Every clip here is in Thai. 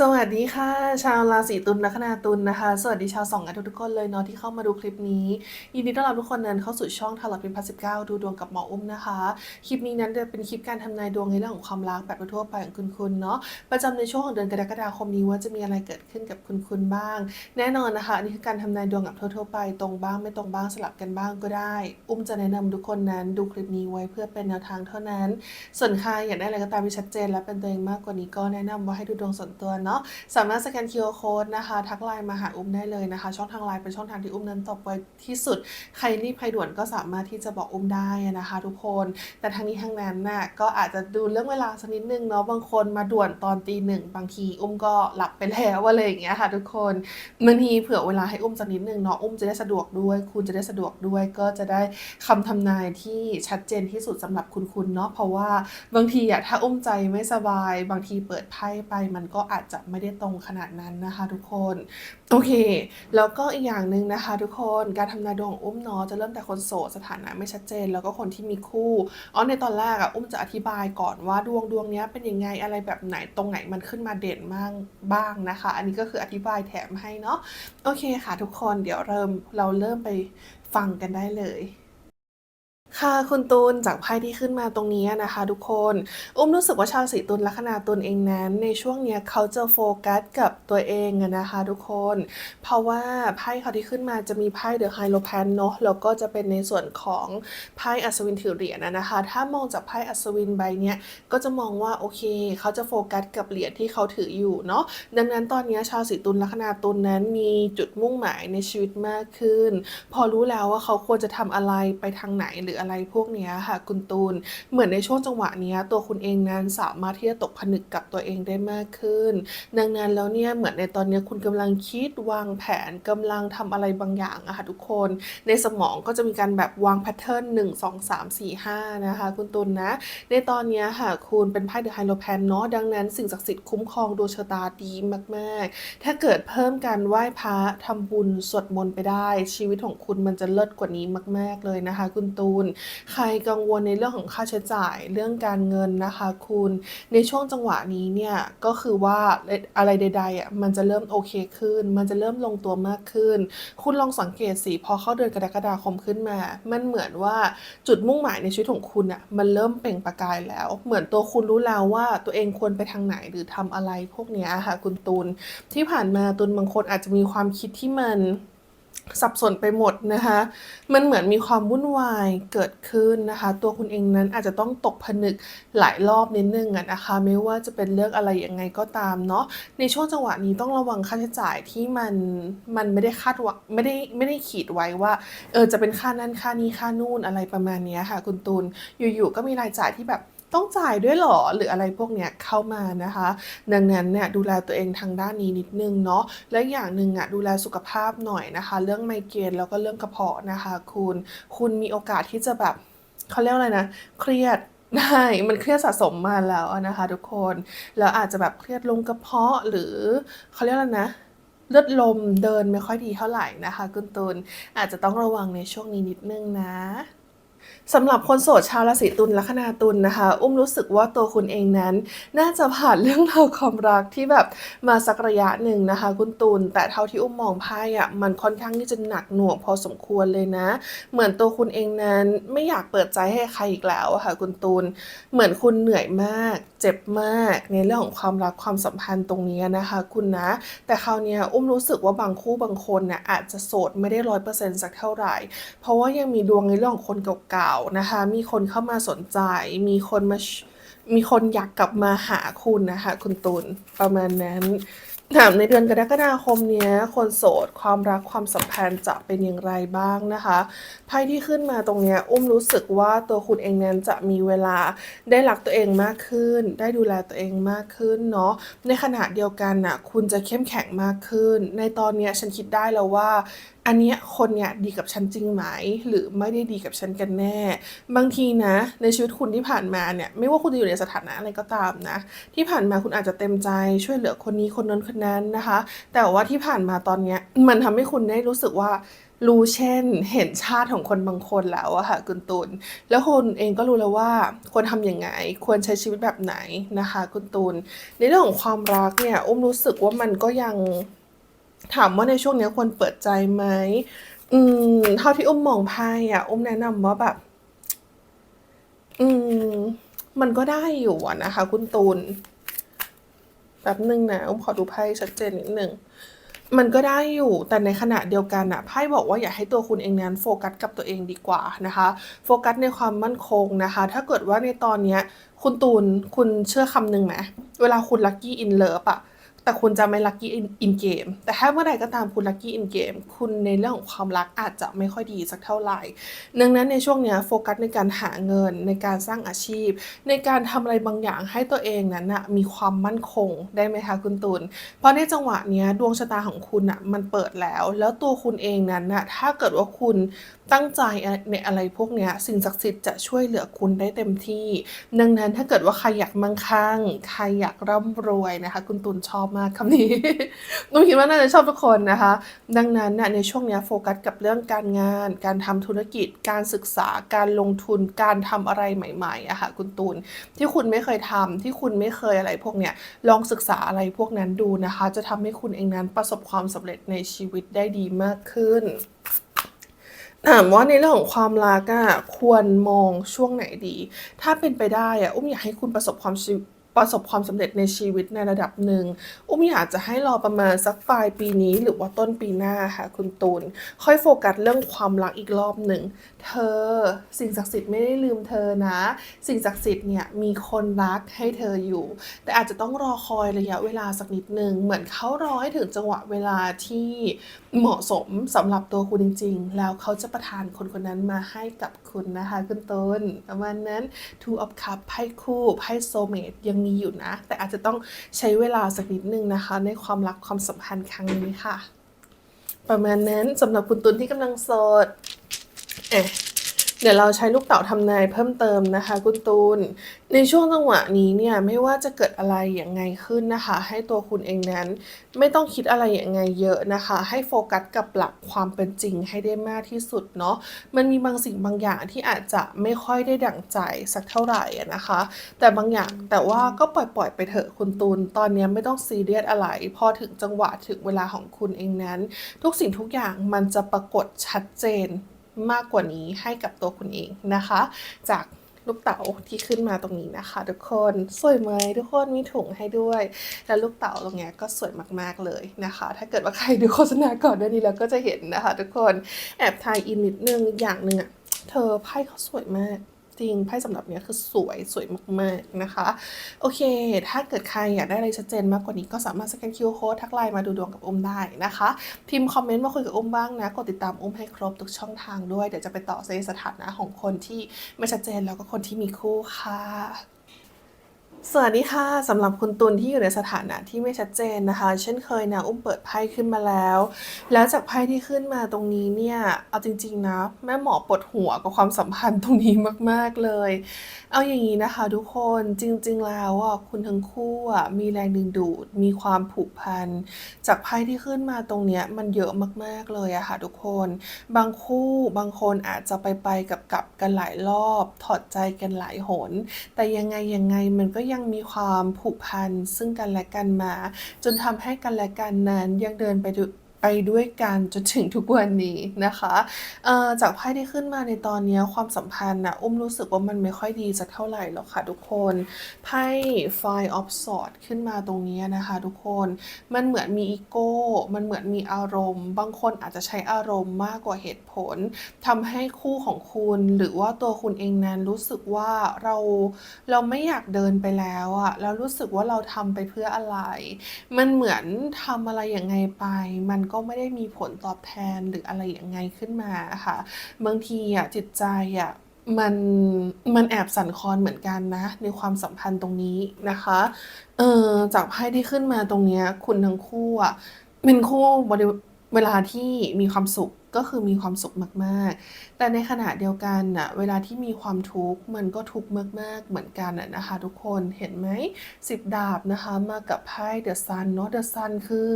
สวัสดีค่ะ ชาวราศีตุลลัคนาตุลนะคะ สวัสดีชาวสองกันทุกคนเลยเนาะที่เข้ามาดูคลิปนี้ ยินดีต้อนรับทุกคนนั้นเข้าสู่ช่องทาร์ลอตพิมพันสิบเก้าดูดวงกับหมออุ้มนะคะ คลิปนี้นั้นจะเป็นคลิปการทำนายดวงในเรื่องของความรักแบบทั่วไปของคุณคุณเนาะประจำในช่วงของเดือนกรกฎาคมนี้ว่าจะมีอะไรเกิดขึ้นกับคุณคุณบ้าง แน่นอนนะคะอันนี้คือการทำนายดวงแบบทั่วๆไปตรงบ้างไม่ตรงบ้างสลับกันบ้างก็ได้ อุ้มจะแนะนำทุกคนนั้นดูคลิปนี้ไว้เพื่อเป็นแนวทางเท่านั้น ส่วนใครอยากได้อะไรก็ตามที่ชัดเจน และเป็นตัวเองมากกว่านี้ก็แนะนำว่าให้ดูดวงส่วนตัวเนาะสามารถสแกน QR Code นะคะทักไลน์มาหาอุ้มได้เลยนะคะ ช่องทางไลน์เป็นช่องทางที่อุ้มนั้นตอบไวที่สุด ใครรีบใครด่วนก็สามารถที่จะบอกอุ้มได้นะคะทุกคน แต่ทั้งนี้ทั้งนั้นน่ะก็อาจจะดูเรื่องเวลาสักนิดนึงเนาะบางคนมาด่วนตอนตีหนึ่งบางทีอุ้มก็หลับไปแล้วอะไรอย่างเงี้ยค่ะ ทุกคนบางทีเผื่อเวลาให้อุ้มสักนิดนึงเนาะอุ้มจะได้สะดวกด้วย คุณจะได้สะดวกด้วยก็จะได้คำทำนายที่ชัดเจนที่สุดสำหรับคุณคุณเนาะเพราะว่าบางทีอะถ้าอุ้มใจไม่สบาย บางทีเปิดไพ่ไปมันก็อาจจะไม่ได้ตรงขนาดนั้นนะคะทุกคน โอเค แล้วก็อีกอย่างหนึ่งนะคะทุกคนการทำนาดวงอุ้มเนาะจะเริ่มแต่คนโสดสถานะไม่ชัดเจน แล้วก็คนที่มีคู่อ๋อในตอนแรกอะอุ้มจะอธิบายก่อนว่าดวงดวงนี้เป็นยังไงอะไรแบบไหนตรงไหนมันขึ้นมาเด่นมากบ้างนะคะ อันนี้ก็คืออธิบายแถมให้เนาะโอเคค่ะทุกคนเดี๋ยวเริ่มเราเริ่มไปฟังกันได้เลย ค่ะคุณตูนจากไพ่ที่ขึ้นมาตรงนี้นะคะ ทุกคนอุ้มรู้สึกว่าชาวสีตุลลัคนาตุลเองนั้น ในช่วงเนี้ยเขาจะโฟกัสกับตัวเองนะคะ ทุกคน เพราะว่าไพ่เขาที่ขึ้นมาจะมีไพ่เดอะไฮโลแพนเนาะแล้วก็จะเป็นในส่วนของไพ่อัศวินถือเหรียญนะคะ ถ้ามองจากไพ่อัศวินใบเนี้ยก็จะมองว่าโอเค เขาจะโฟกัสกับเหรียญที่เขาถืออยู่เนาะดังนั้นตอนนี้ชาวสีตุลลัคนาตุลนั้นมีจุดมุ่งหมายในชีวิตมากขึ้น พอรู้แล้วว่าเขาควรจะทำอะไรไปทางไหนหรืออะไรพวกนี้ค่ะคุณตูน เหมือนในช่วงจังหวะนี้ตัวคุณเองนั้นสามารถที่จะตกผนึกกับตัวเองได้มากขึ้น ดังนั้นแล้วเนี่ยเหมือนในตอนนี้คุณกำลังคิดวางแผนกำลังทำอะไรบางอย่างอะค่ะทุกคน ในสมองก็จะมีการแบบวางแพทเทิร์นหนึ่งสองสามสี่ห้านะคะคุณตุลนะ ในตอนนี้ค่ะคุณเป็นไพ่เดอะไฮโลแพนเนาะดังนั้นสิ่งศักดิ์สิทธิ์คุ้มครองดวงชะตาดีมากๆ ถ้าเกิดเพิ่มการไหว้พระทำบุญสวดมนต์ไปได้ ชีวิตของคุณมันจะเลิศกว่านี้มาก ๆเลยนะคะ คุณตูนใครกังวลในเรื่องของค่าใช้จ่ายเรื่องการเงินนะคะคุณในช่วงจังหวะนี้เนี่ยก็คือว่าอะไรใดๆอะมันจะเริ่มโอเคขึ้น มันจะเริ่มลงตัวมากขึ้น คุณลองสังเกตสิพอเข้าเดือนกรกฎาคมขึ้นมา มันเหมือนว่าจุดมุ่งหมายในชีวิตของคุณอะมันเริ่มเปล่งประกายแล้ว เหมือนตัวคุณรู้แล้วว่าตัวเองควรไปทางไหนหรือทำอะไรพวกเนี้ยค่ะคุณตูนที่ผ่านมาตุนบางคนอาจจะมีความคิดที่มัน สับสนไปหมดนะคะ มันเหมือนมีความวุ่นวายเกิดขึ้นนะคะ ตัวคุณเองนั้นอาจจะต้องตกผนึกหลายรอบนิดนึงอะนะคะ ไม่ว่าจะเป็นเรื่องอะไรยังไงก็ตามเนาะ ในช่วงจังหวะนี้ต้องระวังค่าใช้จ่ายที่มันมันไม่ได้คาดวังไม่ได้ไม่ได้ขีดไว้ว่าเออจะเป็นค่านั่นค่านี้ค่านู่นอะไรประมาณนี้ค่ะ คุณตูนอยู่ๆก็มีรายจ่ายที่แบบ ต้องจ่ายด้วยหรอหรืออะไรพวกเนี้ยเข้ามานะคะ ดังนั้นเนี่ยดูแลตัวเองทางด้านนี้นิดนึงเนาะและอย่างหนึ่งอะดูแลสุขภาพหน่อยนะคะ เรื่องไมเกรนแล้วก็เรื่องกระเพาะนะคะ คุณคุณมีโอกาสที่จะแบบเขาเรียกอะไรนะเครียดได้มันเครียดสะสมมาแล้วนะคะทุกคนแล้วอาจจะแบบเครียดลงกระเพาะหรือเขาเรียกอะไรนะเลือดลมเดินไม่ค่อยดีเท่าไหร่นะคะคุณตูนอาจจะต้องระวังในช่วงนี้นิดนึงนะ สำหรับคนโสดชาวราศีตุลลัคนาตุลนะคะ อุ้มรู้สึกว่าตัวคุณเองนั้น น่าจะผ่านเรื่องราวความรักที่แบบมาสักระยะหนึ่งนะคะ คุณตุลแต่เท่าที่อุ้มมองไพ่อะมันค่อนข้างที่จะหนักหน่วงพอสมควรเลยนะ เหมือนตัวคุณเองนั้นไม่อยากเปิดใจให้ใครอีกแล้วค่ะ คุณตูนเหมือนคุณเหนื่อยมาก เจ็บมากในเรื่องของความรักความสัมพันธ์ตรงนี้นะคะ คุณนะ แต่คราวนี้อุ้มรู้สึกว่าบางคู่บางคนเนี่ยอาจจะโสดไม่ได้ร้อยเปอร์เซ็นต์สักเท่าไหร่ เพราะว่ายังมีดวงในเรื่องของคนเก่าๆนะคะ มีคนเข้ามาสนใจ มีคนมา มีคนอยากกลับมาหาคุณนะคะ คุณตุลประมาณนั้นถามในเดือนกรกฎาคมเนี้ย คนโสดความรักความสัมพันธ์จะเป็นอย่างไรบ้างนะคะไพ่ที่ขึ้นมาตรงเนี้ยอุ้มรู้สึกว่าตัวคุณเองนั้นจะมีเวลาได้รักตัวเองมากขึ้น ได้ดูแลตัวเองมากขึ้นเนาะในขณะเดียวกันน่ะคุณจะเข้มแข็งมากขึ้น ในตอนเนี้ยฉันคิดได้แล้วว่าอันเนี้ยคนเนี้ยดีกับฉันจริงไหม หรือไม่ได้ดีกับฉันกันแน่ บางทีนะ ในชีวิตคุณที่ผ่านมาเนี่ยไม่ว่าคุณจะอยู่ในสถานะอะไรก็ตามนะ ที่ผ่านมาคุณอาจจะเต็มใจช่วยเหลือคนนี้คนนั้นคนนั้นนะคะ แต่ว่าที่ผ่านมาตอนเนี้ยมันทำให้คุณได้รู้สึกว่ารู้เช่นเห็นชาติของคนบางคนแล้วอะค่ะคุณตุลแล้วคุณเองก็รู้แล้วว่าควรทำยังไง ควรใช้ชีวิตแบบไหนนะคะ คุณตุลในเรื่องของความรักเนี่ยอุ้มรู้สึกว่ามันก็ยัง ถามว่าในช่วงนี้ควรเปิดใจไหมอืม เท่าที่อุ้มมองไพ่อะอุ้มแนะนำว่าแบบ อืม มันก็ได้อยู่นะคะ คุณตูนแป๊บหนึ่งนะอุ้มขอดูไพ่ชัดเจนนิดหนึ่งมันก็ได้อยู่แต่ในขณะเดียวกันอะไพ่บอกว่าอย่าให้ตัวคุณเองนั้นโฟกัสกับตัวเองดีกว่านะคะ โฟกัสในความมั่นคงนะคะ ถ้าเกิดว่าในตอนเนี้ย คุณตูนคุณเชื่อคำหนึ่งไหมเวลาคุณลัคกี้อินเลิฟอะ แต่คุณจะไม่ลัคกี้อินเกม แต่ถ้าเมื่อใดก็ตามคุณลัคกี้อินเกม คุณในเรื่องของความรักอาจจะไม่ค่อยดีสักเท่าไหร่ ดังนั้นในช่วงนี้โฟกัสในการหาเงินในการสร้างอาชีพ ในการทำอะไรบางอย่างให้ตัวเองนั้นนะมีความมั่นคงได้ไหมคะคุณตุล เพราะในจังหวะนี้ดวงชะตาของคุณอะมันเปิดแล้ว แล้วตัวคุณเองนั้นนะถ้าเกิดว่าคุณตั้งใจในอะไรพวกนี้สิ่งศักดิ์สิทธิ์จะช่วยเหลือคุณได้เต็มที่ ดังนั้นถ้าเกิดว่าใครอยากมั่งคั่งใครอยากร่ำรวยนะคะ คุณตุลชอบมากคำนี้นุ้คิดว่าน่าจะชอบทุกคนนะคะ ดังนั้นนในช่วงนี้โฟกัสกับเรื่องการงาน การทำธุรกิจ การศึกษา การลงทุน การทำอะไรใหม่ๆอะค่ะคุณตูน ที่คุณไม่เคยทำที่คุณไม่เคยอะไรพวกเนี้ยลองศึกษาอะไรพวกนั้นดูนะคะ จะทำให้คุณเองนั้นประสบความสำเร็จในชีวิตได้ดีมากขึ้นถามว่าในเรื่องของความรักอะควรมองช่วงไหนดี ถ้าเป็นไปได้อะอุ้มอยากให้คุณประสบความ ประสบความสำเร็จในชีวิตในระดับหนึ่ง อุ้มอยากจะให้รอประมาณสักปลายปีนี้ หรือว่าต้นปีหน้าค่ะคุณตูน ค่อยโฟกัสเรื่องความรักอีกรอบหนึ่ง เธอ สิ่งศักดิ์สิทธิ์ไม่ได้ลืมเธอนะ สิ่งศักดิ์สิทธิ์เนี่ยมีคนรักให้เธออยู่ แต่อาจจะต้องรอคอยระยะเวลาสักนิดหนึ่งเหมือนเขารอให้ถึงจังหวะเวลาที่เหมาะสมสำหรับตัวคุณจริง ๆ แล้วเขาจะประทานคนคนนั้นมาให้กับ คุณนะคะคุณต้นประมาณนั้น Two of Cup ไพ่คู่ไพ่โซเมตยังมีอยู่นะ แต่อาจจะต้องใช้เวลาสักนิดหนึ่งนะคะ ในความรักความสัมพันธ์ครั้งนี้ค่ะ ประมาณนั้นสำหรับคุณตุลที่กำลังโสดเอ๊ะ เดี๋ยวเราใช้ลูกเต๋าทำนายเพิ่มเติมนะคะคุณตูน ในช่วงจังหวะนี้เนี่ยไม่ว่าจะเกิดอะไรอย่างไงขึ้นนะคะ ให้ตัวคุณเองนั้น ไม่ต้องคิดอะไรอย่างไงเยอะนะคะ ให้โฟกัสกับหลักความเป็นจริงให้ได้มากที่สุดเนาะมันมีบางสิ่งบางอย่างที่อาจจะไม่ค่อยได้ดั่งใจสักเท่าไหร่นะคะ แต่บางอย่างแต่ว่าก็ปล่อยปล่อยๆไปเถอะคุณตูน ตอนนี้ไม่ต้องซีเรียสอะไร พอถึงจังหวะถึงเวลาของคุณเองนั้น ทุกสิ่งทุกอย่างมันจะปรากฏชัดเจน มากกว่านี้ให้กับตัวคุณเองนะคะ จากลูกเต๋าที่ขึ้นมาตรงนี้นะคะ ทุกคนสวยไหมทุกคนมีถุงให้ด้วย แล้วลูกเต๋าตรงเนี้ยก็สวยมากๆเลยนะคะ ถ้าเกิดว่าใครดูโฆษณาก่อนด้วยนี้แล้วก็จะเห็นนะคะ ทุกคนแอบทายอินนิดนึงอย่างหนึ่งอะเธอไพ่เขาสวยมาก จริงไพ่สำหรับเนี้ยคือสวยสวยมากๆนะคะ โอเค ถ้าเกิดใครอยากได้อะไรชัดเจนมากกว่านี้ก็สามารถสแกนคิวโค้ดทักไลน์มาดูดวงกับอุ้มได้นะคะ พิมพ์คอมเมนต์มาคุยกับอุ้มบ้างนะ กดติดตามอุ้มให้ครบทุกช่องทางด้วย เดี๋ยวจะไปต่อในสถานะของคนที่ไม่ชัดเจนแล้วก็คนที่มีคู่ค่ะ สวัสดีค่ะสำหรับคุณตุลที่อยู่ในสถานะที่ไม่ชัดเจนนะคะ เช่นเคยนะอุ้มเปิดไพ่ขึ้นมาแล้ว แล้วจากไพ่ที่ขึ้นมาตรงนี้เนี่ยเอาจริงๆนะแม่หมอปวดหัวกับความสัมพันธ์ตรงนี้มากๆเลย เอาอย่างนี้นะคะ ทุกคนจริงๆแล้วอะคุณทั้งคู่อะมีแรงดึงดูดมีความผูกพันจากไพ่ที่ขึ้นมาตรงเนี้ยมันเยอะมากๆเลยอะค่ะทุกคน บางคู่บางคนอาจจะไปไปกับกับกันหลายรอบ ถอดใจกันหลายหน แต่ยังไงยังไงมันก็ยยังมีความผูกพันซึ่งกันและกันมา จนทำให้กันและกันนั้นยังเดินไปดู ไปด้วยกันจนถึงทุกวันนี้นะคะจากไพ่ที่ขึ้นมาในตอนนี้ความสัมพันธ์นะอุ้มรู้สึกว่ามันไม่ค่อยดีสักเท่าไหร่หรอกค่ะทุกคนไพ่ Five of Swords ขึ้นมาตรงนี้นะคะทุกคนมันเหมือนมีอีโก้ มันเหมือนมีอารมณ์ บางคนอาจจะใช้อารมณ์มากกว่าเหตุผลทำให้คู่ของคุณหรือว่าตัวคุณเองนั้นรู้สึกว่าเราเราไม่อยากเดินไปแล้วอะแล้วรู้สึกว่าเราทำไปเพื่ออะไร มันเหมือนทำอะไรอย่างไงไปมันก็ไม่ได้มีผลตอบแทนหรืออะไรอย่างไงขึ้นมาค่ะ บางทีอะจิตใจอะมันมันแอบสั่นคลอนเหมือนกันนะ ในความสัมพันธ์ตรงนี้นะคะเออจากไพ่ที่ขึ้นมาตรงเนี้ยคุณทั้งคู่อะเป็นคู่เวลาที่มีความสุข ก็คือมีความสุขมากๆ แต่ในขณะเดียวกันน่ะเวลาที่มีความทุกข์มันก็ทุกข์มากๆ เหมือนกันน่ะนะคะ ทุกคนเห็นไหมสิบดาบนะคะมากับไพ่เดอะซันเนาะเดอะซันคือ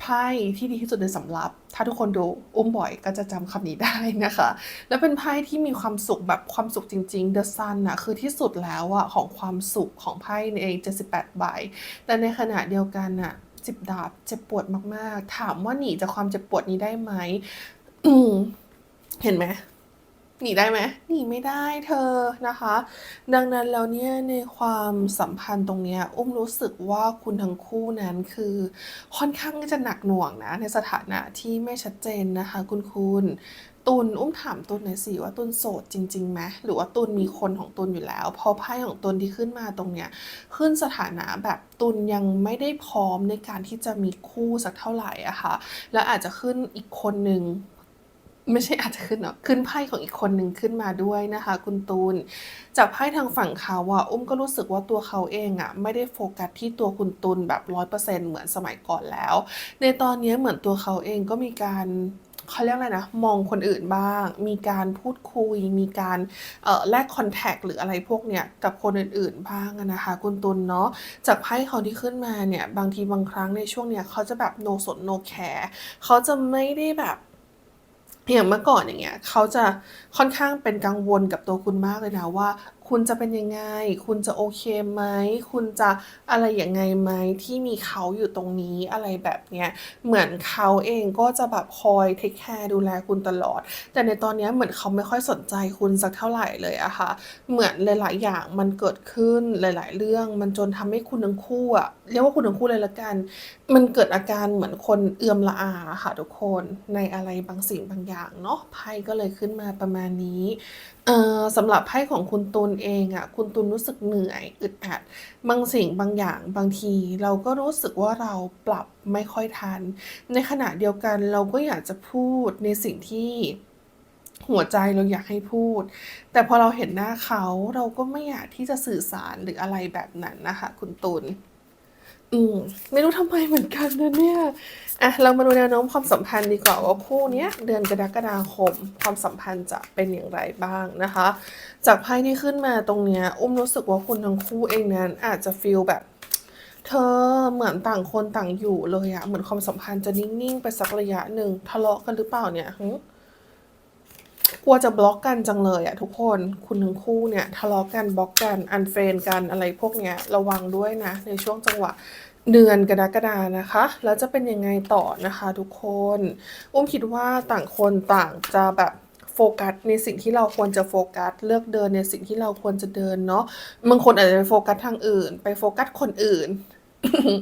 ไพ่ที่ดีที่สุดในสำรับถ้าทุกคนดูอุ้มบ่อยก็จะจำคำนี้ได้นะคะ แล้วเป็นไพ่ที่มีความสุขแบบความสุขจริงๆ The Sun น่ะคือที่สุดแล้วอะของความสุขของไพ่ใน78ใบ แต่ในขณะเดียวกันน่ะสิบดาบเจ็บปวดมากๆ ถามว่าหนีจากความเจ็บปวดนี้ได้ไหม อืมเห็นไหมหนีได้ไหมหนีไม่ได้เธอนะคะ ดังนั้นแล้วเนี่ยในความสัมพันธ์ตรงเนี้ยอุ้มรู้สึกว่าคุณทั้งคู่นั้นคือค่อนข้างจะหนักหน่วงนะ ในสถานะที่ไม่ชัดเจนนะคะ คุณคุณตุนอุ้มถามตุนหน่อยสิว่าตุนโสดจริงๆไหมหรือว่าตุนมีคนของตุนอยู่แล้ว พอไพ่ของตุนที่ขึ้นมาตรงเนี้ยขึ้นสถานะแบบตุนยังไม่ได้พร้อมในการที่จะมีคู่สักเท่าไหร่อะค่ะแล้วอาจจะขึ้นอีกคนหนึ่ง ไม่ใช่อาจจะขึ้นเนาะขึ้นไพ่ของอีกคนหนึ่งขึ้นมาด้วยนะคะ คุณตูน จากไพ่ทางฝั่งเขาอะอุ้มก็รู้สึกว่าตัวเขาเองอะไม่ได้โฟกัสที่ตัวคุณตุนแบบร้อยเปอร์เซ็นต์เหมือนสมัยก่อนแล้ว ในตอนนี้เหมือนตัวเขาเองก็มีการเขาเรียกอะไรนะ มองคนอื่นบ้าง มีการพูดคุย มีการแลกคอนแทคหรืออะไรพวกเนี้ยกับคนอื่นๆบ้างนะคะ คุณตุลเนาะจากไพ่เขาที่ขึ้นมาเนี่ย บางทีบางครั้งในช่วงเนี้ยเขาจะแบบโนสนโนแคร์เขาจะไม่ได้แบบ อย่างเมื่อก่อนอย่างเงี้ยเขาจะค่อนข้างเป็นกังวลกับตัวคุณมากเลยนะว่า คุณจะเป็นยังไง คุณจะโอเคไหม คุณจะอะไรยังไงไหมที่มีเขาอยู่ตรงนี้อะไรแบบเนี้ย เหมือนเขาเองก็จะแบบคอยเทคแคร์ดูแลคุณตลอด แต่ในตอนนี้เหมือนเขาไม่ค่อยสนใจคุณสักเท่าไหร่เลยอะค่ะ เหมือนหลาย ๆ อย่างมันเกิดขึ้นหลาย ๆ เรื่องมันจนทำให้คุณทั้งคู่อะเรียกว่าคุณทั้งคู่เลยละกัน มันเกิดอาการเหมือนคนเอือมละอาค่ะทุกคนในอะไรบางสิ่งบางอย่างเนาะไพ่ก็เลยขึ้นมาประมาณนี้ เอ่อสำหรับไพ่ของคุณตุลเองอะคุณตุลรู้สึกเหนื่อยอึดอัดบางสิ่งบางอย่างบางที เราก็รู้สึกว่าเราปรับไม่ค่อยทัน ในขณะเดียวกันเราก็อยากจะพูดในสิ่งที่หัวใจเราอยากให้พูด แต่พอเราเห็นหน้าเขาเราก็ไม่อยากที่จะสื่อสารหรืออะไรแบบนั้นนะคะ คุณตุลอืมไม่รู้ทำไมเหมือนกันนะเนี่ย อะเรามาดูแนวโน้มความสัมพันธ์ดีกว่าว่าคู่นี้เดือนกรกฎาคม ความสัมพันธ์จะเป็นอย่างไรบ้างนะคะ จากไพ่ที่ขึ้นมาตรงเนี้ยอุ้มรู้สึกว่าคุณทั้งคู่เองนั้นอาจจะฟีลแบบ เธอเหมือนต่างคนต่างอยู่เลยอะเหมือนความสัมพันธ์จะนิ่งๆไปสักระยะหนึ่งทะเลาะกันหรือเปล่าเนี่ยหึกลัวจะบล็อกกันจังเลยอะทุกคนคุณทั้งคู่เนี่ยทะเลาะกันบล็อกกันอันเฟรนกันอะไรพวกเนี้ยระวังด้วยนะในช่วงจังหวะ เดือนกรกฎานะคะ แล้วจะเป็นยังไงต่อนะคะ ทุกคน อุ้มคิดว่าต่างคนต่างจะแบบโฟกัสในสิ่งที่เราควรจะโฟกัส เลือกเดินในสิ่งที่เราควรจะเดินเนาะบางคนอาจจะไปโฟกัสทางอื่น ไปโฟกัสคนอื่น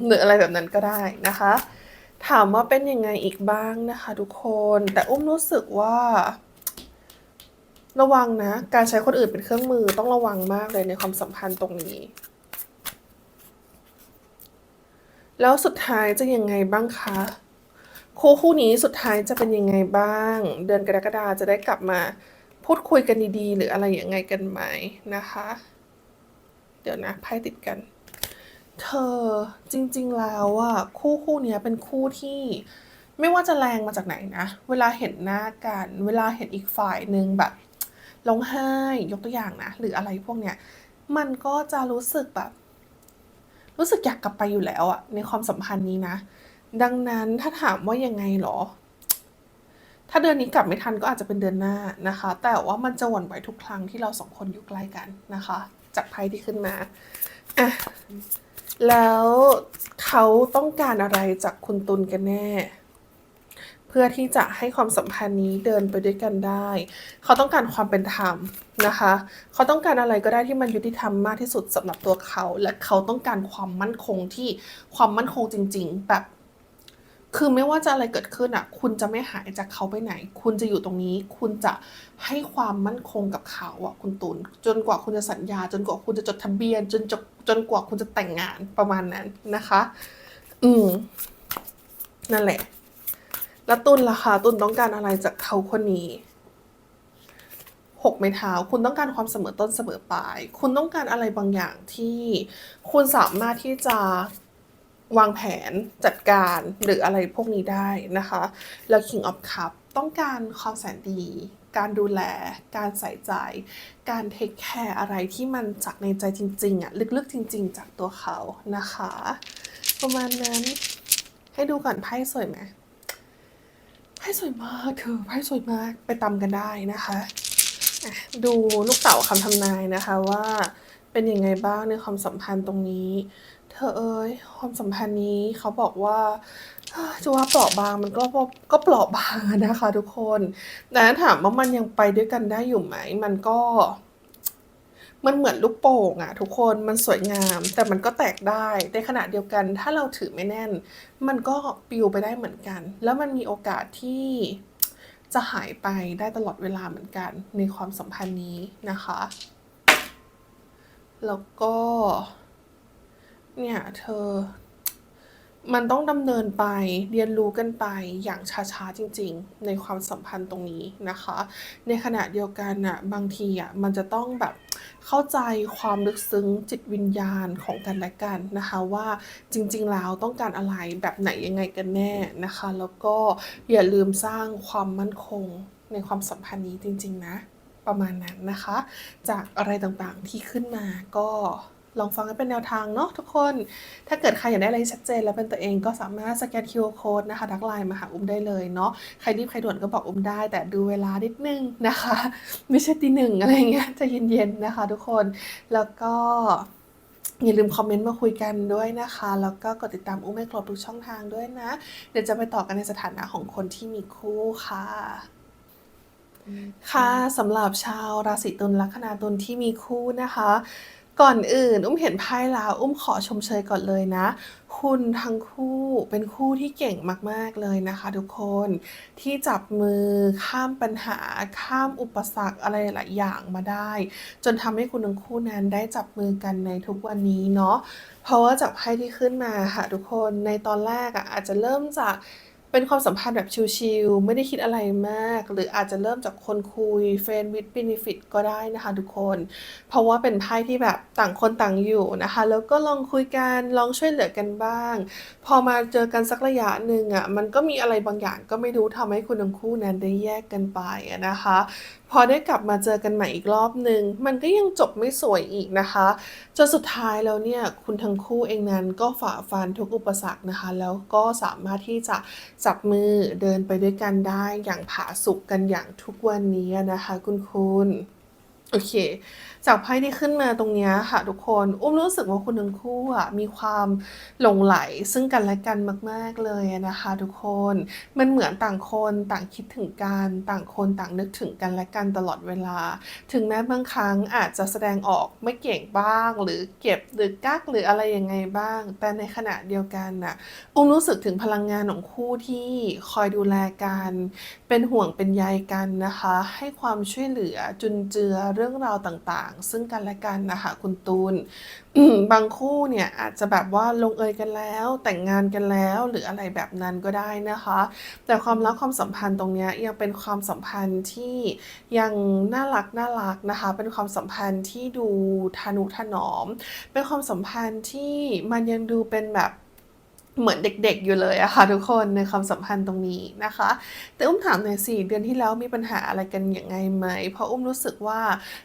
หรืออะไรแบบนั้นก็ได้นะคะ ถามว่าเป็นยังไงอีกบ้างนะคะ ทุกคนแต่อุ้มรู้สึกว่า ระวังนะ การใช้คนอื่นเป็นเครื่องมือต้องระวังมากเลยในความสัมพันธ์ตรงนี้ แล้วสุดท้ายจะยังไงบ้างคะคู่คู่นี้สุดท้ายจะเป็นยังไงบ้าง เดือนกรกฎาจะได้กลับมาพูดคุยกันดีๆ หรืออะไรยังไงกันไหมนะคะ เดี๋ยวนะไพ่ติดกัน เธอจริงๆแล้วอะคู่คู่นี้เป็นคู่ที่ไม่ว่าจะแรงมาจากไหนนะ เวลาเห็นหน้ากัน เวลาเห็นอีกฝ่ายหนึ่งแบบร้องไห้ยกตัวอย่างนะ หรืออะไรพวกเนี้ย มันก็จะรู้สึกแบบ รู้สึกอยากกลับไปอยู่แล้วอะในความสัมพันธ์นี้นะ ดังนั้นถ้าถามว่ายังไงหรอ ถ้าเดือนนี้กลับไม่ทันก็อาจจะเป็นเดือนหน้านะคะ แต่ว่ามันจะหวั่นไหวทุกครั้งที่เราสองคนอยู่ใกล้กันนะคะ จากไพ่ที่ขึ้นมาอะแล้วเขาต้องการอะไรจากคุณตุลกันแน่ เพื่อที่จะให้ความสัมพันธ์นี้เดินไปด้วยกันได้ เขาต้องการความเป็นธรรมนะคะ เขาต้องการอะไรก็ได้ที่มันยุติธรรมมากที่สุดสำหรับตัวเขา และเขาต้องการความมั่นคงที่ความมั่นคงจริง ๆ แบบ คือไม่ว่าจะอะไรเกิดขึ้นอะ คุณจะไม่หายจากเขาไปไหน คุณจะอยู่ตรงนี้ คุณจะให้ความมั่นคงกับเขาอะคุณตุลจนกว่าคุณจะสัญญา จนกว่าคุณจะจดทะเบียน จนจบจนกว่าคุณจะแต่งงานประมาณนั้นนะคะ อืมนั่นแหละ แล้วตุลล่ะคะตุลต้องการอะไรจากเขาคนนี้หกไม้เท้าคุณต้องการความเสมอต้นเสมอปลาย คุณต้องการอะไรบางอย่างที่คุณสามารถที่จะวางแผนจัดการหรืออะไรพวกนี้ได้นะคะ แล้ว King of Cup ต้องการความแสนดี การดูแล การใส่ใจ การเทคแคร์อะไรที่มันจากในใจจริงๆอะลึกๆจริง ๆ จากตัวเขานะคะ ประมาณนั้นให้ดูก่อนไพ่สวยไหม พ่สวยมากเธอไพ่สวยมากไปตำกันได้นะคะดูลูกเต๋าคำทำนายนะคะว่าเป็นยังไงบ้างในความสัมพันธ์ตรงนี้ เธอเอ้ยความสัมพันธ์นี้เขาบอกว่าจะว่าเปราะบางมันก็ก็เปราะบางนะคะ ทุกคนแต่ถามว่ามันยังไปด้วยกันได้อยู่ไหม มันก็ มันเหมือนลูกโป่งอะทุกคนมันสวยงาม แต่มันก็แตกได้ ในขณะเดียวกัน ถ้าเราถือไม่แน่น มันก็ปิวไปได้เหมือนกัน แล้วมันมีโอกาสที่จะหายไปได้ตลอดเวลาเหมือนกัน ในความสัมพันธ์นี้นะคะ แล้วก็ เนี่ยเธอ มันต้องดำเนินไปเรียนรู้กันไปอย่างช้าๆจริง ๆ ในความสัมพันธ์ตรงนี้นะคะ ในขณะเดียวกันน่ะบางทีอะมันจะต้องแบบ เข้าใจความลึกซึ้งจิตวิญญาณของกันและกันนะคะว่าจริงๆแล้วต้องการอะไรแบบไหนยังไงกันแน่นะคะ แล้วก็อย่าลืมสร้างความมั่นคงในความสัมพันธ์นี้จริง ๆ นะ ประมาณนั้นนะคะ จากอะไรต่างๆที่ขึ้นมาก็ ลองฟังให้เป็นแนวทางเนาะทุกคน ถ้าเกิดใครอยากได้อะไรชัดเจน และเป็นตัวเองก็สามารถสแกน QR Code นะคะทักไลน์มาหาอุ้มได้เลยเนาะใครรีบใครด่วนก็บอกอุ้มได้ แต่ดูเวลานิดนึงนะคะ ไม่ใช่ตีหนึ่งอะไรเงี้ยใจะเย็นๆนะคะ ทุกคนแล้วก็อย่าลืมคอมเมนต์มาคุยกันด้วยนะคะ แล้วก็กดติดตามอุ้มให้ครบทุกช่องทางด้วยนะ เดี๋ยวจะไปต่อกันในสถานะของคนที่มีคู่ค่ะ ค่ะสำหรับชาวราศีตุลลัคนาตุลที่มีคู่นะคะ ก่อนอื่น อุ้มเห็นไพ่แล้วอุ้มขอชมเชยก่อนเลยนะ คุณทั้งคู่เป็นคู่ที่เก่งมาก ๆ เลยนะคะ ทุกคนที่จับมือข้ามปัญหาข้ามอุปสรรคอะไรหลายอย่างมาได้ จนทำให้คุณทั้งคู่นั้นได้จับมือกันในทุกวันนี้เนาะเพราะว่าจากไพ่ที่ขึ้นมาค่ะทุกคนในตอนแรกอะอาจจะเริ่มจาก เป็นความสัมพันธ์แบบชิลๆ ไม่ได้คิดอะไรมาก หรืออาจจะเริ่มจากคนคุยเฟรนด์บิทบิทก็ได้นะคะทุกคน เพราะว่าเป็นไพ่ที่แบบต่างคนต่างอยู่นะคะ แล้วก็ลองคุยกันลองช่วยเหลือกันบ้าง พอมาเจอกันสักระยะหนึ่งอะมันก็มีอะไรบางอย่างก็ไม่รู้ทำให้คุณทั้งคู่นั้นได้แยกกันไปนะคะ อได้กลับมาเจอกันใหม่อีกรอบหนึ่งมันก็ยังจบไม่สวยอีกนะคะ จนสุดท้ายแล้วเนี่ยคุณทั้งคู่เองนั้นก็ฝ่าฟันทุกอุปสรรคนะคะ แล้วก็สามารถที่จะจับมือเดินไปด้วยกันได้อย่างผาสุกกันอย่างทุกวันนี้นะคะ คุณคุณโอเค จากไพ่ที่ขึ้นมาตรงนี้ค่ะทุกคน อุ้มรู้สึกว่าคุณทั้งคู่อะมีความหลงไหลซึ่งกันและกันมาก ๆเลยนะคะทุกคน มันเหมือนต่างคนต่างคิดถึงกันต่างคนต่างนึกถึงกันและกันตลอดเวลา ถึงแม้บางครั้งอาจจะแสดงออกไม่เก่งบ้าง หรือเก็บหรือกักหรืออะไรยังไงบ้าง แต่ในขณะเดียวกันน่ะ อุ้มรู้สึกถึงพลังงานของคู่ที่คอยดูแลกัน เป็นห่วงเป็นใยกันนะคะ ให้ความช่วยเหลือจุนเจือเรื่องราวต่างซึ่งกันและกันนะคะคุณตูนบางคู่เนี่ยอาจจะแบบว่าลงเอยกันแล้ว แต่งงานกันแล้วหรืออะไรแบบนั้นก็ได้นะคะ แต่ความรักความสัมพันธ์ตรงนี้ยยังเป็นความสัมพันธ์ที่ยังน่ารักน่ารักนะคะ เป็นความสัมพันธ์ที่ดูทานุถนอม เป็นความสัมพันธ์ที่มันยังดูเป็นแบบ เหมือนเด็กๆอยู่เลยอะค่ะทุกคนในความสัมพันธ์ตรงนี้นะคะ แต่อุ้มถามหน่อยสิเดือนที่แล้วมีปัญหาอะไรกันอย่างไงไหม เพราะอุ้มรู้สึกว่า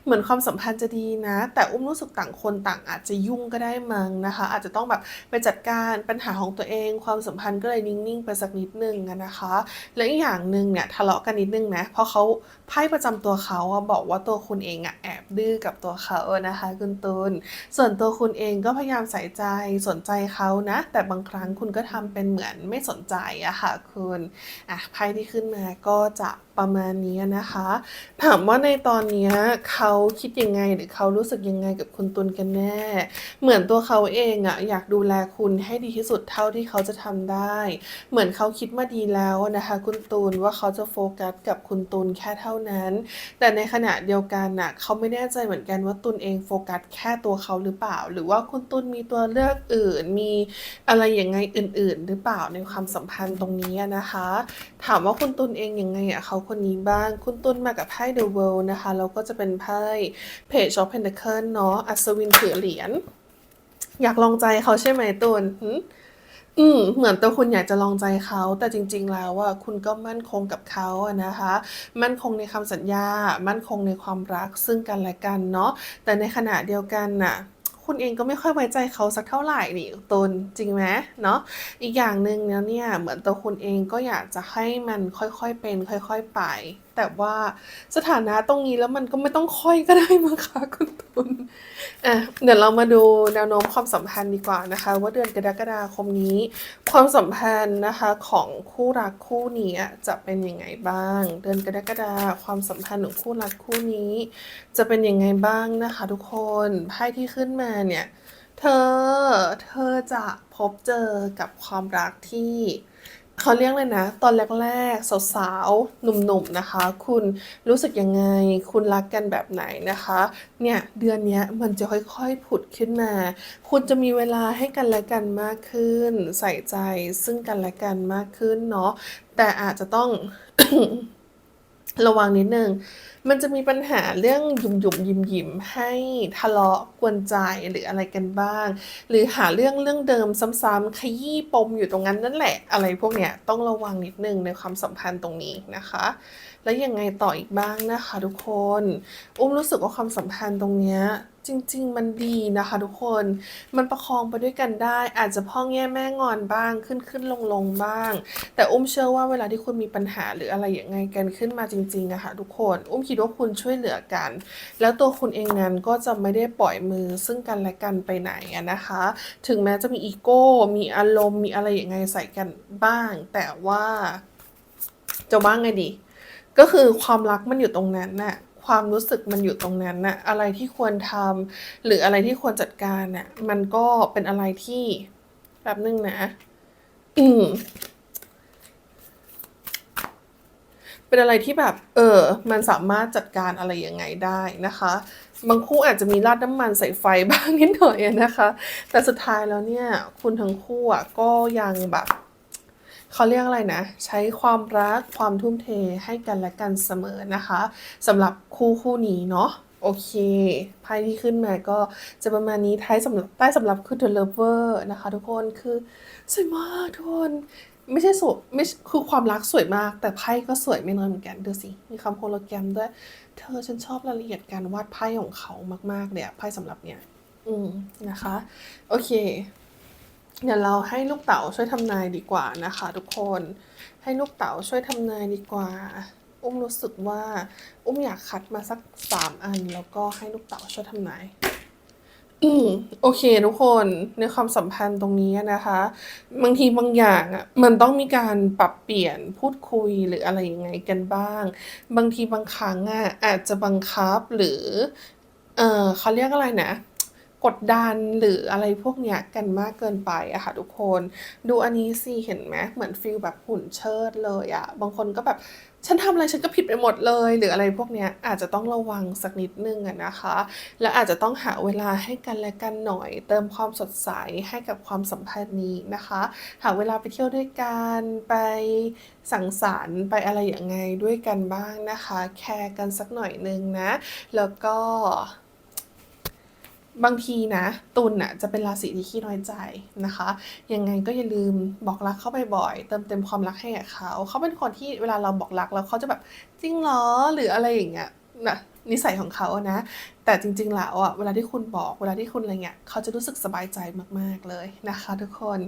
เหมือนความสัมพันธ์จะดีนะ แต่อุ้มรู้สึกต่างคนต่างอาจจะยุ่งก็ได้มั้งนะคะ อาจจะต้องแบบไปจัดการปัญหาของตัวเอง ความสัมพันธ์ก็เลยนิ่งๆไปสักนิดนึงนะคะ และอีกอย่างหนึ่งเนี่ยทะเลาะกันนิดนึงนะเพราะเขาไพ่ประจำตัวเขาอะบอกว่าตัวคุณเองอะแอบดื้อกับตัวเขานะคะคุณตูนส่วนตัวคุณเองก็พยายามใส่ใจสนใจเขานะ แต่บางครั้งคุณก็ทำเป็นเหมือนไม่สนใจอะค่ะคุณอะไพ่ที่ขึ้นมาก็จะ ประมาณนี้นะคะ ถามว่าในตอนนี้เขาคิดยังไงหรือเขารู้สึกยังไงกับคุณตุลกันแน่ เหมือนตัวเขาเองอะอยากดูแลคุณให้ดีที่สุดเท่าที่เขาจะทำได้ เหมือนเขาคิดมาดีแล้วนะคะ คุณตูนว่าเขาจะโฟกัสกับคุณตูนแค่เท่านั้น แต่ในขณะเดียวกันน่ะเขาไม่แน่ใจเหมือนกันว่าตุนเองโฟกัสแค่ตัวเขาหรือเปล่า หรือว่าคุณตุนมีตัวเลือกอื่น มีอะไรอย่างไงอื่น ๆ หรือเปล่าในความสัมพันธ์ตรงนี้นะคะ ถามว่าคุณตุนเองยังไงอะเขาคนนี้บ้าง คุณตุนมากับไพ่ The World นะคะ แล้วก็จะเป็นไพ่ Page of Pentacles เนาะ อัศวินถือเหรียญ อยากลองใจเขาใช่ไหมตุนอืมเหมือนตัวคุณอยากจะลองใจเขา แต่จริง ๆ แล้วอะคุณก็มั่นคงกับเขาอะนะคะ มั่นคงในคำสัญญา มั่นคงในความรักซึ่งกันและกันเนาะ แต่ในขณะเดียวกันน่ะ คุณเองก็ไม่ค่อยไว้ใจเขาสักเท่าไหร่นี่ตนจริงไหม?เนาะอีกอย่างหนึ่งเนี่ยเหมือนตัวคุณเองก็อยากจะให้มันค่อยๆเป็น ค่อย ๆ ไปแต่ว่าสถานะตรงนี้แล้วมันก็ไม่ต้องค่อยก็ได้มั้งคะคุณตุลอะเดี๋ยวเรามาดูแนวโน้มความสัมพันธ์ดีกว่านะคะ ว่าเดือนกรกฎาคมนี้ ความสัมพันธ์นะคะของคู่รักคู่นี้จะเป็นยังไงบ้าง?เดือนกรกฎาความสัมพันธ์ของคู่รักคู่นี้ จะเป็นยังไงบ้างนะคะ ทุกคนไพ่ที่ขึ้นมาเนี่ย เธอเธอจะพบเจอกับความรักที่ เขาเรียกเลยนะ ตอนแรกๆสาวๆหนุ่มๆนะคะ คุณรู้สึกยังไง?คุณรักกันแบบไหนนะคะ?เนี่ยเดือนนี้มันจะค่อยๆผุดขึ้นมา คุณจะมีเวลาให้กันและกันมากขึ้น ใส่ใจซึ่งกันและกันมากขึ้นเนาะแต่อาจจะต้อง ระวังนิดนึง มันจะมีปัญหาเรื่องหยุ่มๆหยิมให้ทะเลาะกวนใจหรืออะไรกันบ้าง หรือหาเรื่องเรื่องเดิมซ้ำๆขยี้ปมอยู่ตรงนั้นนั่นแหละ อะไรพวกเนี้ยต้องระวังนิดนึงในความสัมพันธ์ตรงนี้นะคะ แล้วยังไงต่ออีกบ้างนะคะทุกคน อุ้มรู้สึกว่าความสัมพันธ์ตรงเนี้ยจริง ๆ มันดีนะคะทุกคน มันประคองไปด้วยกันได้ อาจจะพ่องแง่แม่งอนบ้างขึ้นๆลงๆบ้าง แต่อุ้มเชื่อว่าเวลาที่คุณมีปัญหาหรืออะไรอยังไงกันขึ้นมาจริงๆอะค่ะทุกคน อุ้มคิดว่าคุณช่วยเหลือกัน แล้วตัวคุณเองนั้นก็จะไม่ได้ปล่อยมือซึ่งกันและกันไปไหนนะคะ ถึงแม้จะมีอีโก้ มีอารมณ์ มีอะไรอยังไงใส่กันบ้าง แต่ว่าจะว่าไงดี ก็คือความรักมันอยู่ตรงนั้นน่ะความรู้สึกมันอยู่ตรงนั้นน่ะอะไรที่ควรทำหรืออะไรที่ควรจัดการน่ะมันก็เป็นอะไรที่แป๊บนึงนะอืมเป็นอะไรที่แบบ เออ มันสามารถจัดการอะไรยังไงได้นะคะ บางคู่อาจจะมีราดน้ำมันใส่ไฟบ้างนิดหน่อยนะคะ แต่สุดท้ายแล้วเนี่ย คุณทั้งคู่อะก็ยังแบบ เขาเรียกอะไรนะ ใช้ความรักความทุ่มเทให้กันและกันเสมอนะคะสำหรับคู่คู่นี้เนาะโอเคไพ่ที่ขึ้นมาก็จะประมาณนี้ท้ายสำหรับใต้สำหรับคือ The Lover นะคะ ทุกคนคือสวยมากทุกคนไม่ใช่สวยไม่คือความรักสวยมาก แต่ไพ่ก็สวยไม่น้อยเหมือนกันดูสิมีคำ Hologram ด้วย เธอฉันชอบรายละเอียดการวาดไพ่ของเขามากๆเลยอะไพ่สำหรับเนี้ยอืมนะคะ โอเค เดี๋ยวเราให้ลูกเต๋าช่วยทำนายดีกว่านะคะทุกคน ให้ลูกเต๋าช่วยทำนายดีกว่า อุ้มรู้สึกว่า อุ้มอยากคัดมาสัก3อัน แล้วก็ให้ลูกเต๋าช่วยทำนายอืมโอเคทุกคนในความสัมพันธ์ตรงนี้นะคะ บางทีบางอย่างอะมันต้องมีการปรับเปลี่ยนพูดคุยหรืออะไรยังไงกันบ้าง บางทีบางครั้งอะอาจจะบังคับหรือ เออเขาเรียกอะไรนะ กดดันหรืออะไรพวกเนี้ยกันมากเกินไปอะค่ะทุกคน ดูอันนี้สิเห็นไหมเหมือนฟีลแบบหุ่นเชิดเลยอะบางคนก็แบบฉันทำอะไรฉันก็ผิดไปหมดเลย หรืออะไรพวกเนี้ยอาจจะต้องระวังสักนิดนึงอะนะคะ และอาจจะต้องหาเวลาให้กันและกันหน่อย เติมความสดใสให้กับความสัมพันธ์นี้นะคะ หาเวลาไปเที่ยวด้วยกันไปสังสรรค์ไปอะไรอยังไงด้วยกันบ้างนะคะ แคร์กันสักหน่อยนึงนะ แล้วก็ บางทีนะตุลน่ะจะเป็นราศีที่ขี้น้อยใจนะคะ ยังไงก็อย่าลืมบอกรักเขาบ่อยๆเติมเต็มความรักให้กับเขาเขาเป็นคนที่เวลาเราบอกรักแล้วเขาจะแบบ"จริงเหรอ?"หรืออะไรอย่างเงี้ยน่ะนิสัยของเขาอะนะ แต่จริงๆแล้วอะเวลาที่คุณบอกเวลาที่คุณอะไรเงี้ยเขาจะรู้สึกสบายใจมากๆเลยนะคะ ทุกคน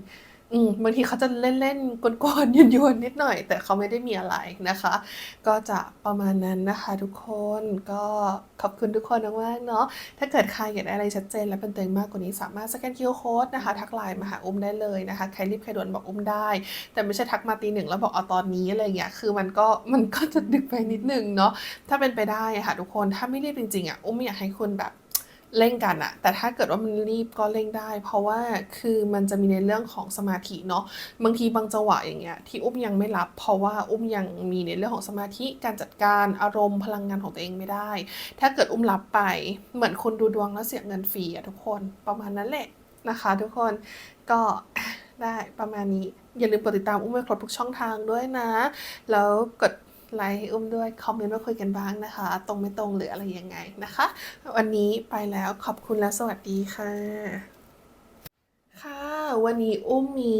อืมบางทีเขาจะเล่นๆกวนๆยวนๆนิดหน่อย แต่เขาไม่ได้มีอะไรนะคะ ก็จะประมาณนั้นนะคะ ทุกคนก็ขอบคุณทุกคนมากๆเนาะถ้าเกิดใครอยากได้อะไรชัดเจน และเป็นตัวเองมากกว่านี้สามารถสแกน QR Code นะคะ ทัก LINE มาหาอุ้มได้เลยนะคะใครรีบใครด่วนบอกอุ้มได้ แต่ไม่ใช่ทักมาตี1แล้วบอกเอาตอนนี้อะไรอย่างเงี้ยคือมันก็มันก็จะดึกไปนิดหนึ่งเนาะถ้าเป็นไปได้ะค่ะทุกคนถ้าไม่รีบจริงๆอะอุ้มไม่อยากให้คุณแบบ เร่งกันน่ะแต่ถ้าเกิดว่ามันรีบก็เร่งได้ เพราะว่าคือมันจะมีในเรื่องของสมาธิเนาะบางทีบางจังหวะอย่างเงี้ยที่อุ้มยังไม่รับ เพราะว่าอุ้มยังมีในเรื่องของสมาธิการจัดการอารมณ์พลังงานของตัวเองไม่ได้ ถ้าเกิดอุ้มรับไปเหมือนคุณดูดวงแล้วเสียเงินฟรีอะทุกคนประมาณนั้นแหละนะคะ ทุกคนก็ได้ประมาณนี้อย่าลืมกดติดตามอุ้มให้ครบทุกช่องทางด้วยนะ แล้วกด ไลค์อุ้มด้วยคอมเมนต์มาคุยกันบ้างนะคะ ตรงไม่ตรงหรืออะไรยังไงนะคะ วันนี้ไปแล้วขอบคุณและสวัสดีค่ะ วันนี้อุ้มมี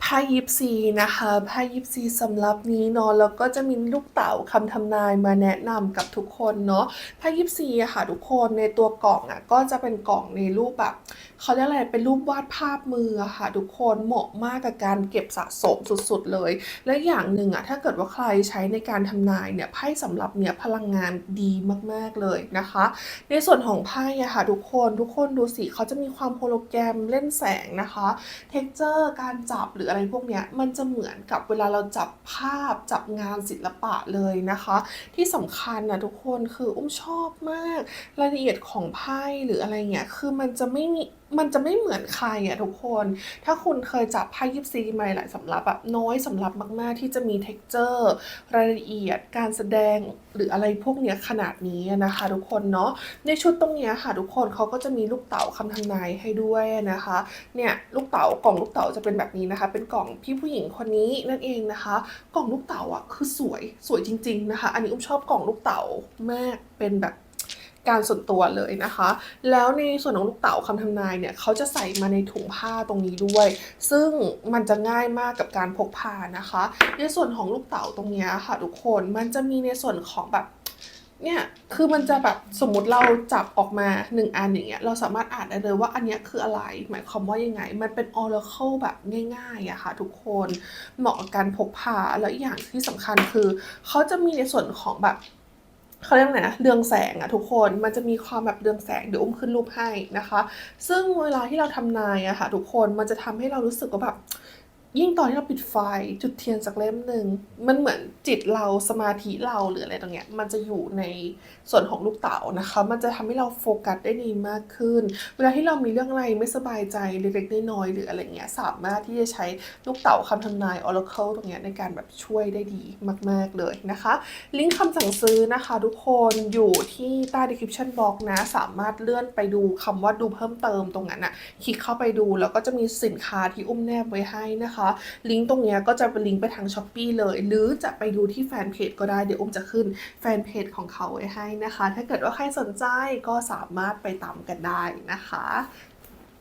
ไพ่ยิปซีนะคะไพ่ยิปซีสำหรับนี้เนาะแล้วก็จะมีลูกเต๋าคำทำนายมาแนะนำกับทุกคนเนาะไพ่ยิปซีอะค่ะทุกคนในตัวกล่องอะก็จะเป็นกล่องในรูปแบบเขาเรียกอะไรเป็นรูปวาดภาพมืออะค่ะทุกคนเหมาะมากกับการเก็บสะสมสุดๆเลย และอย่างหนึ่งอะถ้าเกิดว่าใครใช้ในการทำนายเนี่ยไพ่สำหรับเนี่ยพลังงานดีมากๆเลยนะคะ ในส่วนของไพ่อะค่ะทุกคนทุกคนดูสิเขาจะมีความโฮโลแกรมเล่นแสงนะคะเท็กเจอร์การจับหรืออะไรพวกเนี้ยมันจะเหมือนกับเวลาเราจับภาพจับงานศิลปะเลยนะคะ ที่สำคัญนะทุกคนคืออุ้มชอบมาก รายละเอียดของไพ่หรืออะไรเงี้ยคือมันจะไม่มี มันจะไม่เหมือนใครอะทุกคน ถ้าคุณเคยจับไพ่ยิปซีมาหลายสำรับแบบน้อยสำรับมาก ๆ ที่จะมีเท็กเจอร์รายละเอียด การแสดงหรืออะไรพวกเนี้ยขนาดนี้นะคะ ทุกคนเนาะในชุดตรงเนี้ยค่ะ ทุกคนเขาก็จะมีลูกเต๋าคำทำนายให้ด้วยนะคะเนี่ยลูกเต๋ากล่องลูกเต๋าจะเป็นแบบนี้นะคะ เป็นกล่องพี่ผู้หญิงคนนี้นั่นเองนะคะ กล่องลูกเต๋าอะคือสวยสวยจริง ๆ นะคะ อันนี้อุ้มชอบกล่องลูกเต๋ามากเป็นแบบ การส่วนตัวเลยนะคะ แล้วในส่วนของลูกเต๋าคำทำนายเนี่ยเขาจะใส่มาในถุงผ้าตรงนี้ด้วย ซึ่งมันจะง่ายมากกับการพกพานะคะ ในส่วนของลูกเต๋าตรงนี้ค่ะทุกคนมันจะมีในส่วนของแบบเนี่ยคือมันจะแบบสมมติเราจับออกมาหนึ่งอันอย่างเงี้ยเราสามารถอ่านได้เลยว่าอันเนี้ยคืออะไร หมายความว่ายังไง มันเป็น oracle แบบง่ายๆอะค่ะทุกคนเหมาะกับการพกพาแล้วอีกอย่างที่สำคัญคือเขาจะมีในส่วนของแบบ เขาเรียกไงนะเรืองแสงอะทุกคนมันจะมีความแบบเรืองแสงเดี๋ยวอุ้มขึ้นรูปให้นะคะ ซึ่งเวลาที่เราทำนายอะค่ะทุกคนมันจะทำให้เรารู้สึกว่าแบบ ยิ่งตอนที่เราปิดไฟจุดเทียนสักเล่มหนึ่งมันเหมือนจิตเราสมาธิเราหรืออะไรตรงเนี้ยมันจะอยู่ในส่วนของลูกเต๋านะคะ มันจะทำให้เราโฟกัสได้ดีมากขึ้น เวลาที่เรามีเรื่องอะไรไม่สบายใจเล็กๆน้อยๆหรืออะไรเงี้ยสามารถที่จะใช้ลูกเต๋าคำทำนาย Oracle ตรงเนี้ยในการแบบช่วยได้ดีมาก ๆเลยนะคะ ลิงก์คำสั่งซื้อนะคะทุกคนอยู่ที่ใต้ description box นะ สามารถเลื่อนไปดูคำว่าดูเพิ่มเติมตรงนั้นอะคลิกเข้าไปดูแล้วก็จะมีสินค้าที่อุ้มแนบไว้ให้นะคะลิงก์ตรงเนี้ยก็จะเป็นลิงก์ไปทาง s h อ p e e เลย หรือจะไปดูที่แฟนเพจก็ได้ เดี๋ยวอุ้มจะขึ้นแฟนเพจของเขาไว้ให้นะคะ ถ้าเกิดว่าใครสนใจก็สามารถไปตามกันได้นะคะ